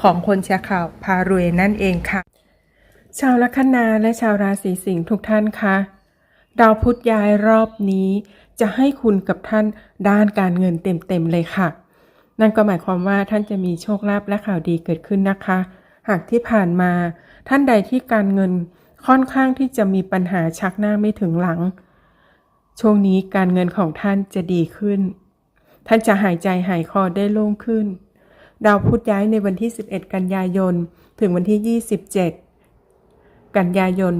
ของคนแชร์ข่าวพารวยนั่นเองค่ะ ชาวลัคนาและชาวราศีสิงห์ทุกท่านคะดาวพุธย้ายรอบนี้ จะให้คุณกับท่านด้านการเงินเต็มๆเลยค่ะ นั่นก็หมายความว่าท่านจะมีโชคลาภและข่าวดีเกิดขึ้นนะคะ หากที่ผ่านมา ท่านใดที่การเงินค่อนข้างที่จะมีปัญหาชักหน้าไม่ถึงหลัง ช่วงนี้การเงินของท่านจะดีขึ้น ท่านจะหายใจหายคอได้โล่งขึ้น ดาวพุธย้ายในวันที่ 11 กันยายน ถึงวันที่ 27 กันยายน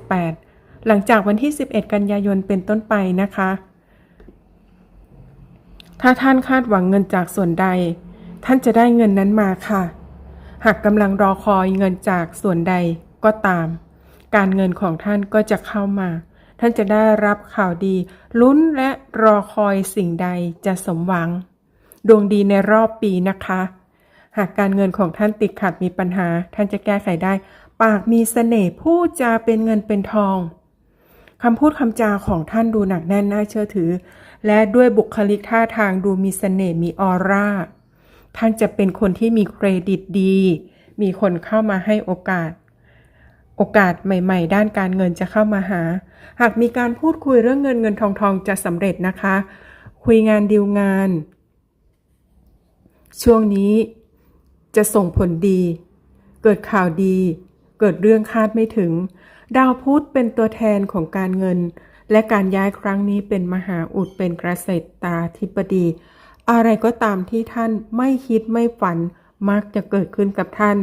2568 หลังจากวันที่ 11 กันยายนเป็นต้นไปนะคะ ถ้าท่านคาดหวังเงินจากส่วนใด ท่านจะได้เงินนั้นมาค่ะ หากกำลังรอคอยเงินจากส่วนใดก็ตาม การเงินของท่านก็จะเข้ามา ท่านจะได้รับข่าวดีลุ้นและรอคอยสิ่งใดจะสมหวัง ดวงดีในรอบปีนะคะ หากการเงินของท่านติดขัดมีปัญหา ท่านจะแก้ไขได้ ปากมีเสน่ห์พูดจาเป็นเงินเป็นทองคำพูดคำจาของท่านดูหนักแน่นน่าเชื่อถือ และด้วยบุคลิกท่าทางดูมีเสน่ห์มีออร่า ท่านจะเป็นคนที่มีเครดิตดี มีคนเข้ามาให้โอกาส โอกาสใหม่ ๆ ด้านการเงินจะเข้ามาหา หากมีการพูดคุยเรื่องเงินเงินทองทองจะสำเร็จนะคะ คุยงานดีลงาน ช่วงนี้จะส่งผลดี เกิดข่าวดี เกิดเรื่องคาดไม่ถึง ดาวพุธเป็นตัวแทนของการเงิน และการย้ายครั้งนี้เป็นมหาอุดเป็นกระเกษตาธิบดี อะไรก็ตามที่ท่านไม่คิดไม่ฝัน มักจะเกิดขึ้นกับท่าน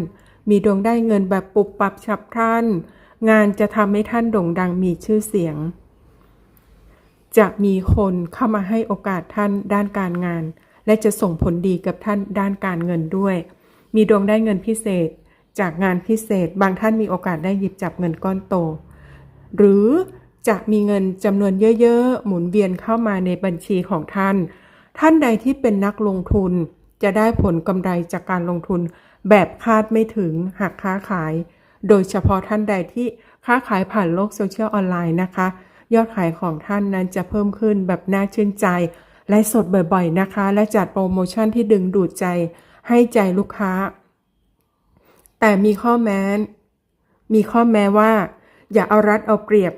มีดวงได้เงินแบบปุบปับฉับพลัน งานจะทำให้ท่านโด่งดังมีชื่อเสียง จะมีคนเข้ามาให้โอกาสท่านด้านการงาน และจะส่งผลดีกับท่านด้านการเงินด้วย มีดวงได้เงินพิเศษ จากงานพิเศษ บางท่านมีโอกาสได้หยิบจับเงินก้อนโต หรือจะมีเงินจำนวนเยอะๆ หมุนเวียนเข้ามาในบัญชีของท่าน ท่านใดที่เป็นนักลงทุน จะได้ผลกำไรจากการลงทุน แบบคาดไม่ถึงหากค้าขาย โดยเฉพาะท่านใดที่ค้าขายผ่านโลกโซเชียลออนไลน์นะคะ ยอดขายของท่านนั้นจะเพิ่มขึ้นแบบน่าชื่นใจ ไลฟ์สดบ่อยๆนะคะ และจัดโปรโมชั่นที่ดึงดูดใจให้ใจลูกค้า แต่มีข้อแม้ มีข้อแม้ว่า อย่าเอารัดเอาเปรียบ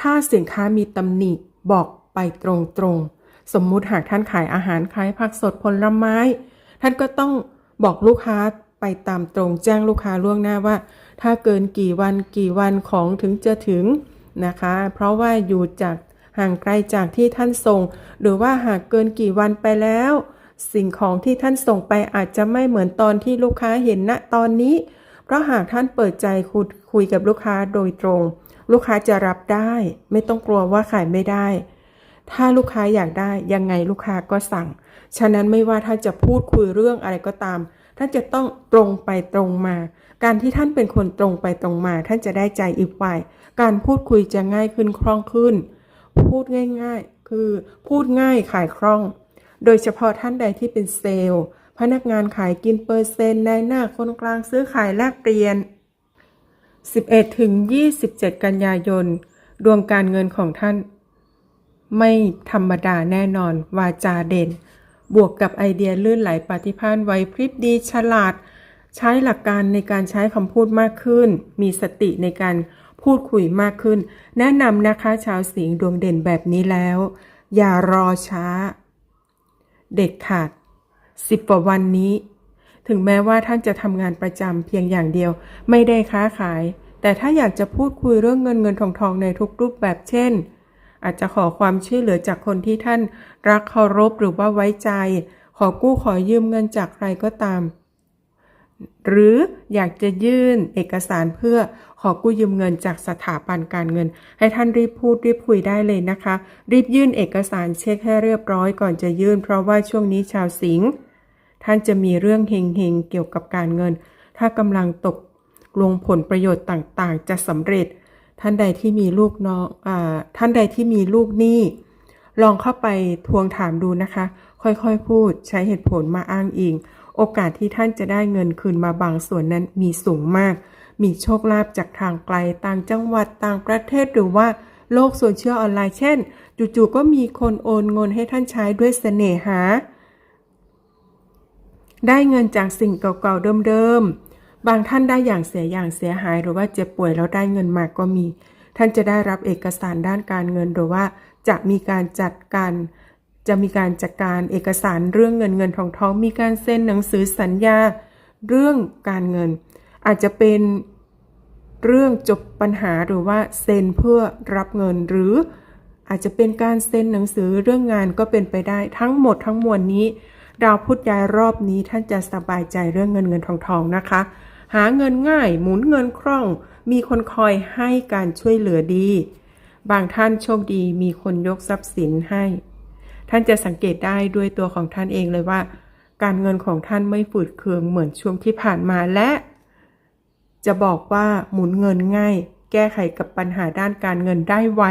ถ้าสินค้ามีตำหนิบอกไปตรงๆ สมมุติหากท่านขายอาหารขายผักสดผลไม้ ท่านก็ต้องบอกลูกค้าไปตามตรงแจ้งลูกค้าล่วงหน้าว่า ถ้าเกินกี่วันกี่วันของถึงจะถึงนะคะ เพราะว่าอยู่จาก ห่างไกลจากที่ท่านส่ง หรือว่าหากเกินกี่วันไปแล้ว สิ่งของที่ท่านส่งไปอาจจะไม่เหมือนตอนที่ลูกค้าเห็นณตอนนี้ เพราะหากท่านเปิดใจคุยคุยกับลูกค้าโดยตรง ลูกค้าจะรับได้ ไม่ต้องกลัวว่าขายไม่ได้ ถ้าลูกค้าอยากได้ยังไงลูกค้าก็สั่ง ฉะนั้นไม่ว่าท่านจะพูดคุยเรื่องอะไรก็ตาม ท่านจะต้องตรงไปตรงมาการที่ท่านเป็นคนตรงไปตรงมา ท่านจะได้ใจอีกฝ่าย การพูดคุยจะง่ายขึ้นคล่องขึ้น พูดง่ายๆ คือพูดง่ายขายคล่อง โดยเฉพาะท่านใดที่เป็นเซลล์ พนักงานขายกินเปอร์เซ็นต์ในหน้าคนกลางซื้อขายแลกเปลี่ยน 11ถึง27 กันยายน ดวงการเงินของท่าน ไม่ธรรมดาแน่นอน วาจาเด่น บวกกับไอเดียลื่นไหลปฏิภาณไวพริบดีฉลาด ใช้หลักการในการใช้คำพูดมากขึ้น มีสติในการ พูดคุยมากขึ้น แนะนำนะคะชาวสิงห์ดวงเด่นแบบนี้แล้ว อย่ารอช้า เด็ดขาดสิบกว่าวันนี้ ถึงแม้ว่าท่านจะทำงานประจำเพียงอย่างเดียว ไม่ได้ค้าขาย แต่ถ้าอยากจะพูดคุยเรื่องเงินเงินทองทองในทุกรูปแบบเช่น อาจจะขอความช่วยเหลือจากคนที่ท่านรักเคารพหรือว่าไว้ใจ ขอกู้ขอยืมเงินจากใครก็ตาม หรืออยากจะยื่นเอกสารเพื่อขอกู้ยืมเงินจากสถาบันการเงิน ให้ท่านรีบพูดรีบคุยได้เลยนะคะ รีบยื่นเอกสารเช็คให้เรียบร้อยก่อนจะยื่น เพราะว่าช่วงนี้ชาวสิงห์ท่านจะมีเรื่องเฮงๆเกี่ยวกับการเงิน ถ้ากำลังตกลงผลประโยชน์ต่างๆ จะสำเร็จ ท่านใดที่มีลูกน้องอาท่านใดที่มีลูกหนี้ลองเข้าไปทวงถามดูนะคะ ค่อยๆพูดใช้เหตุผลมาอ้างอิง โอกาสที่ท่านจะได้เงินคืนมาบางส่วนนั้นมีสูงมาก มีโชคลาภจากทางไกลต่างจังหวัดต่างประเทศหรือว่าโลกโซเชียลออนไลน์เช่น จู่ๆก็มีคนโอนเงินให้ท่านใช้ด้วยเสน่หา ได้เงินจากสิ่งเก่าๆเดิมๆ บางท่านได้อย่างเสียอย่างเสียหายหรือว่าเจ็บป่วยแล้วได้เงินมาก็มี ท่านจะได้รับเอกสารด้านการเงินหรือว่าจะมีการจัดการ จะมีการจัดการเอกสารเรื่องเงินเงินทองทองมีการเซ็นหนังสือสัญญาเรื่องการเงิน อาจจะเป็นเรื่องจบปัญหาหรือว่าเซ็นเพื่อรับเงินหรืออาจจะเป็นการเซ็นหนังสือเรื่องงานก็เป็นไปได้ทั้งหมดทั้งมวลนี้ดาวพุธย้ายรอบนี้ท่านจะสบายใจเรื่องเงินเงินทองทองนะคะ หาเงินง่ายหมุนเงินคล่อง มีคนคอยให้การช่วยเหลือดี บางท่านโชคดีมีคนยกทรัพย์สินให้ ท่านจะสังเกตได้ด้วยตัวของท่านเองเลยว่า การเงินของท่านไม่ฝืดเคืองเหมือนช่วงที่ผ่านมาและ จะบอกว่าหมุนเงินง่าย แก้ไขกับปัญหาด้านการเงินได้ไว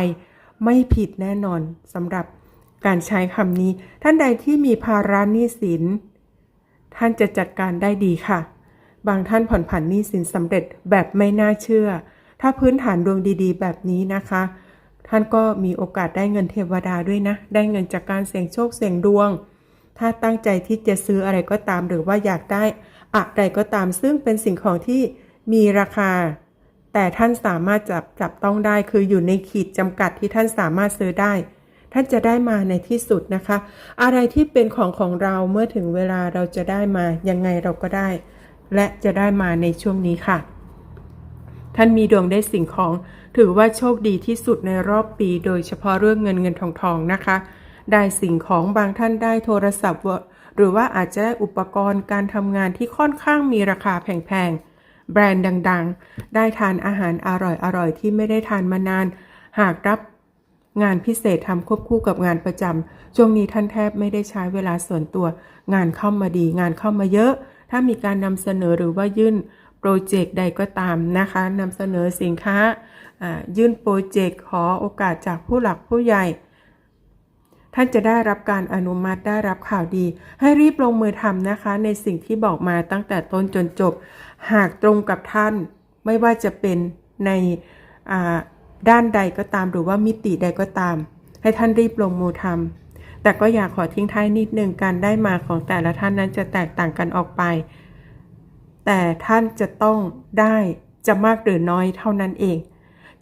ไม่ผิดแน่นอนสำหรับการใช้คำนี้ ท่านใดที่มีภาระหนี้สิน ท่านจะจัดการได้ดีค่ะ บางท่านผ่อนผันหนี้สินสำเร็จแบบไม่น่าเชื่อ ถ้าพื้นฐานดวงดี ๆ แบบนี้นะคะ ท่านก็มีโอกาสได้เงินเทวดาด้วยนะ ได้เงินจากการเสี่ยงโชคเสี่ยงดวง ถ้าตั้งใจที่จะซื้ออะไรก็ตามหรือว่าอยากได้อะไรก็ตามซึ่งเป็นสิ่งของที่มีราคา แต่ท่านสามารถจับจับต้องได้คืออยู่ในขีดจำกัดที่ท่านสามารถซื้อได้ ท่านจะได้มาในที่สุดนะคะ อะไรที่เป็นของของเราเมื่อถึงเวลาเราจะได้มายังไงเราก็ได้ และจะได้มาในช่วงนี้ค่ะ ท่านมีดวงได้สิ่งของ ถือว่าโชคดีที่สุดในรอบปี โดยเฉพาะเรื่องเงินเงินทองทองนะคะ ได้สิ่งของบางท่านได้โทรศัพท์ หรือว่าอาจจะได้อุปกรณ์การทำงานที่ค่อนข้างมีราคาแพงๆ แบรนด์ดังๆ ได้ทานอาหารอร่อยๆ ที่ไม่ได้ทานมานาน หากรับงานพิเศษทำควบคู่กับงานประจำช่วงนี้ท่านแทบไม่ได้ใช้เวลาส่วนตัว งานเข้ามาดี งานเข้ามาเยอะ ถ้ามีการนำเสนอหรือว่ายื่น โปรเจกต์ใดก็ตามนะคะนำเสนอสินค้ายื่นโปรเจกต์ขอโอกาสจากผู้หลักผู้ใหญ่ ท่านจะได้รับการอนุมัติได้รับข่าวดี ให้รีบลงมือทำนะคะ ในสิ่งที่บอกมาตั้งแต่ต้นจนจบ หากตรงกับท่านไม่ว่าจะเป็นในด้านใดก็ตามหรือว่ามิติใดก็ตาม ให้ท่านรีบลงมือทำแต่ก็อยากขอทิ้งท้ายนิดนึงการได้มาของแต่ละท่านนั้นจะแตกต่างกันออกไป แต่ท่านจะต้องได้จะมากหรือน้อยเท่านั้นเอง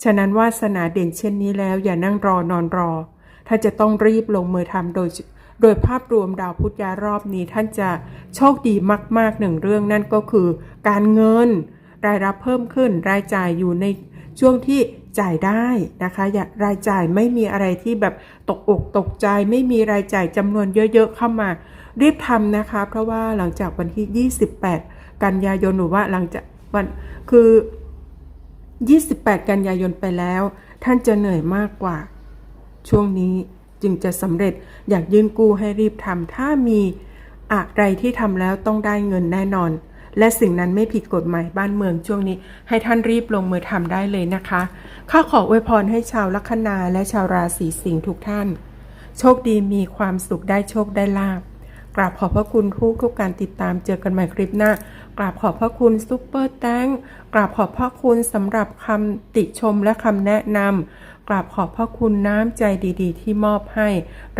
ฉะนั้นวาสนาเด่นเช่นนี้แล้วอย่านั่งรอนอนรอ ถ้าจะต้องรีบลงมือทำโดย โดยภาพรวมดาวพุธยารอบนี้ท่านจะโชคดีมากๆหนึ่งเรื่องนั่นก็คือการเงิน รายรับเพิ่มขึ้นรายจ่ายอยู่ในช่วงที่จ่ายได้นะคะอย่ารายจ่ายไม่มีอะไรที่แบบตกอกตกใจ ไม่มีรายจ่ายจำนวนเยอะ ๆ เข้ามา รีบทำนะคะ เพราะว่าหลังจากวันที่ 28 กันยายนหรือว่าหลังจากวันคือ 28 กันยายนไปแล้ว ท่านจะเหนื่อยมากกว่า ช่วงนี้จึงจะสำเร็จอยากยื่นกู้ให้รีบทำถ้ามีอะไรที่ทำแล้วต้องได้เงินแน่นอน และสิ่งนั้นไม่ผิดกฎหมายบ้านเมืองช่วงนี้ ให้ท่านรีบลงมือทำได้เลยนะคะข้าขออวยพรให้ชาวลัคนาและชาวราศีสิงห์ทุกท่าน โชคดีมีความสุขได้โชคได้ลาบ กราบขอบพระคุณทุกทุกการติดตามเจอกันใหม่คลิปหน้ากราบขอบพระคุณซุปเปอร์แตงกราบขอบพระคุณสำหรับคำติชมและคำแนะนำกราบขอบพระคุณน้ำใจดีๆ ที่มอบให้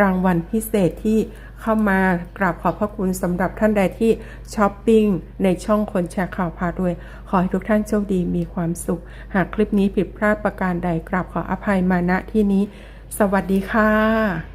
รางวัลพิเศษที่เข้ามากราบขอบพระคุณสำหรับท่านใดที่ช้อปปิ้งในช่องคนแชร์ข่าวพาด้วย ขอให้ทุกท่านโชคดีมีความสุข หากคลิปนี้ผิดพลาดประการใดกราบขออภัยมาณที่นี้ สวัสดีค่ะ